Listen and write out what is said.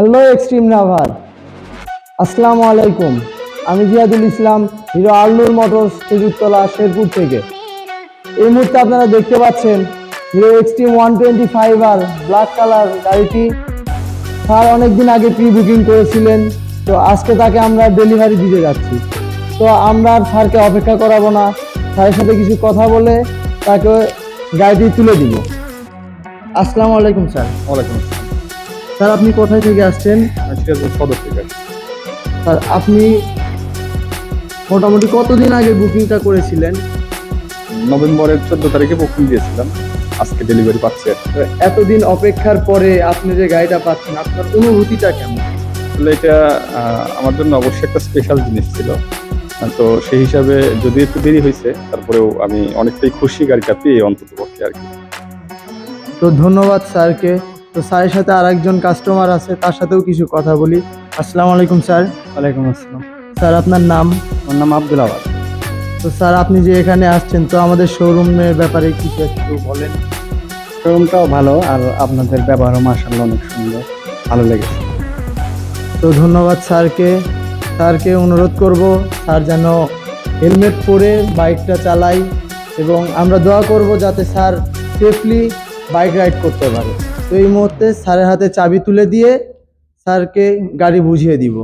Hello extreme রাভার আসসালামু আলাইকুম আমি জিয়াদুল ইসলাম, হিরো আলনুর মোটরস খেজুরতলা শেরপুর থেকে। এই মুহূর্তে আপনারা দেখতে পাচ্ছেন Hero Xtreme one twenty five আর ব্ল্যাক কালার গাড়িটি। স্যার, অনেকদিন আগে প্রি বুকিং করেছিলেন, তো আজকে তাকে আমরা ডেলিভারি দিতে যাচ্ছি। তো আমরা আর স্যারকে অপেক্ষা করাবো না। স্যারের সাথে কিছু কথা বলে তাকে গাড়িটি তুলে দিব। আসসালামু আলাইকুম, স্যার। ওয়ালাইকুম আসসালাম। স্যার আপনি কোথায় থেকে আসছেন? সিরাজগঞ্জ সদর থেকে। স্যার আপনি মোটামুটি কতদিন আগে বুকিংটা করেছিলেন? নভেম্বরের চোদ্দ তারিখে বুকিং দিয়েছিলাম। আজকে ডেলিভারি পাচ্ছি এতদিন অপেক্ষার পরে আপনি যে গাড়িটা পাচ্ছেন আপনার অনুভূতিটা কেমন? আসলে এটা আমার জন্য অবশ্যই একটা স্পেশাল জিনিস ছিল। তো সেই হিসাবে যদি একটু দেরি হয়েছে তারপরেও আমি অনেকটাই খুশি গাড়িটা পেয়ে অন্তত পক্ষে আর কি। তো ধন্যবাদ স্যারকে। তো স্যারের সাথে আরেকজন কাস্টমার আছে তার সাথেও কিছু কথা বলি। আসসালামু আলাইকুম স্যার। ওয়ালাইকুম আসসালাম। স্যার আপনার নাম? আমার নাম আব্দুল আবাদ। তো স্যার আপনি যে এখানে আসছেন তো আমাদের শোরুমের ব্যাপারে কিছু একটু বলেন। শোরুমটাও ভালো আর আপনাদের ব্যবহারও মার্শাল্লাহ অনেক সুন্দর। ভালো লেগেছে। তো ধন্যবাদ স্যারকে। স্যারকে অনুরোধ করব স্যার যেন হেলমেট পরে বাইকটা চালাই এবং আমরা দোয়া করব যাতে স্যার সেফলি বাইক রাইড করতে পারে। তো এই মুহূর্তে স্যারের হাতে চাবি তুলে দিয়ে স্যারকে গাড়ি বুঝিয়ে দিব।